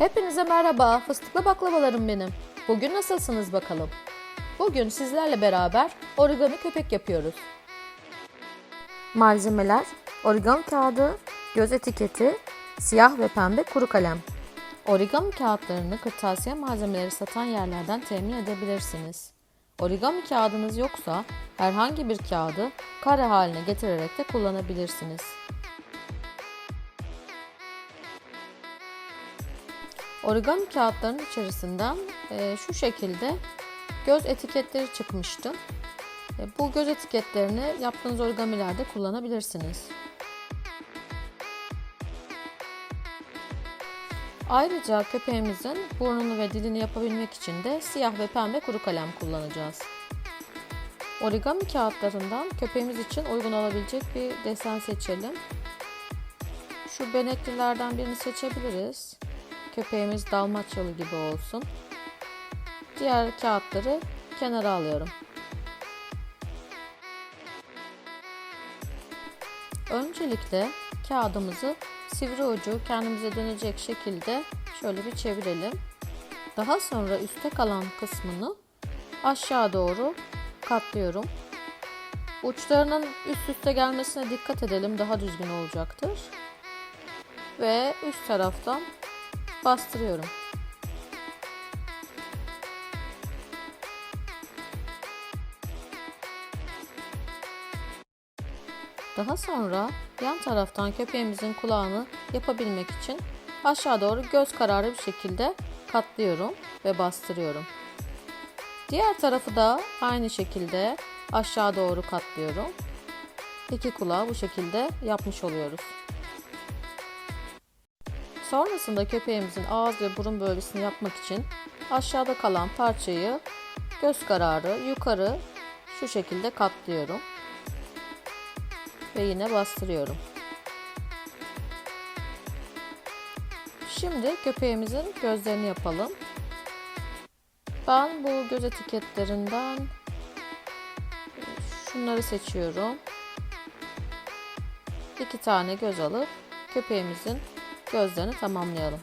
Hepinize merhaba, fıstıklı baklavalarım benim. Bugün nasılsınız bakalım? Bugün sizlerle beraber origami köpek yapıyoruz. Malzemeler origami kağıdı, göz etiketi, siyah ve pembe kuru kalem. Origami kağıtlarını kırtasiye malzemeleri satan yerlerden temin edebilirsiniz. Origami kağıdınız yoksa herhangi bir kağıdı kare haline getirerek de kullanabilirsiniz. Origami kağıtlarının içerisinden e, şu şekilde göz etiketleri çıkmıştı. E, bu göz etiketlerini yaptığınız origamilerde kullanabilirsiniz. Ayrıca köpeğimizin burnunu ve dilini yapabilmek için de siyah ve pembe kuru kalem kullanacağız. Origami kağıtlarından köpeğimiz için uygun olabilecek bir desen seçelim. Şu beneklilerden birini seçebiliriz. Köpeğimiz dalmaçyalı gibi olsun. Diğer kağıtları kenara alıyorum. Öncelikle kağıdımızı sivri ucu kendimize dönecek şekilde şöyle bir çevirelim. Daha sonra üstte kalan kısmını aşağı doğru katlıyorum. Uçlarının üst üste gelmesine dikkat edelim daha düzgün olacaktır. Ve üst taraftan bastırıyorum. Daha sonra yan taraftan köpeğimizin kulağını yapabilmek için aşağı doğru göz kararı bir şekilde katlıyorum ve bastırıyorum. Diğer tarafı da aynı şekilde aşağı doğru katlıyorum. İki kulağı bu şekilde yapmış oluyoruz. Sonrasında köpeğimizin ağız ve burun bölgesini yapmak için aşağıda kalan parçayı göz kararı yukarı şu şekilde katlıyorum. Ve yine bastırıyorum. Şimdi köpeğimizin gözlerini yapalım. Ben bu göz etiketlerinden şunları seçiyorum. İki tane göz alıp köpeğimizin gözlerini tamamlayalım.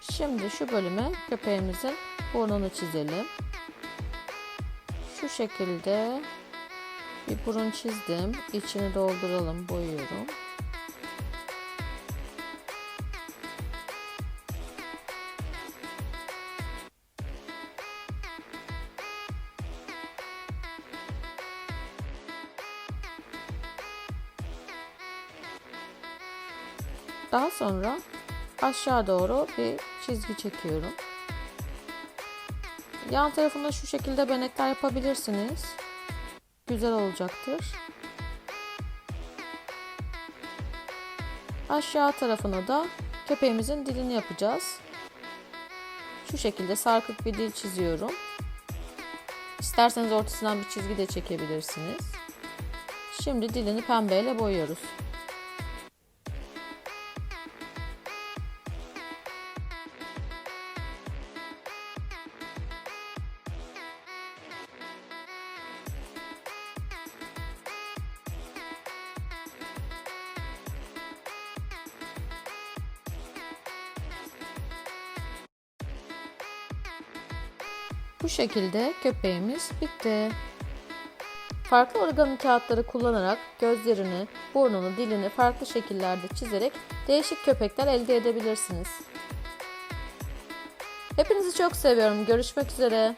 Şimdi şu bölüme köpeğimizin burnunu çizelim. Şu şekilde bir burun çizdim. İçini dolduralım, boyuyorum. Daha sonra aşağı doğru bir çizgi çekiyorum. Yan tarafında şu şekilde benekler yapabilirsiniz. Güzel olacaktır. Aşağı tarafına da köpeğimizin dilini yapacağız. Şu şekilde sarkık bir dil çiziyorum. İsterseniz ortasından bir çizgi de çekebilirsiniz. Şimdi dilini pembeyle boyuyoruz. Bu şekilde köpeğimiz bitti. Farklı origami kağıtları kullanarak gözlerini, burnunu, dilini farklı şekillerde çizerek değişik köpekler elde edebilirsiniz. Hepinizi çok seviyorum. Görüşmek üzere.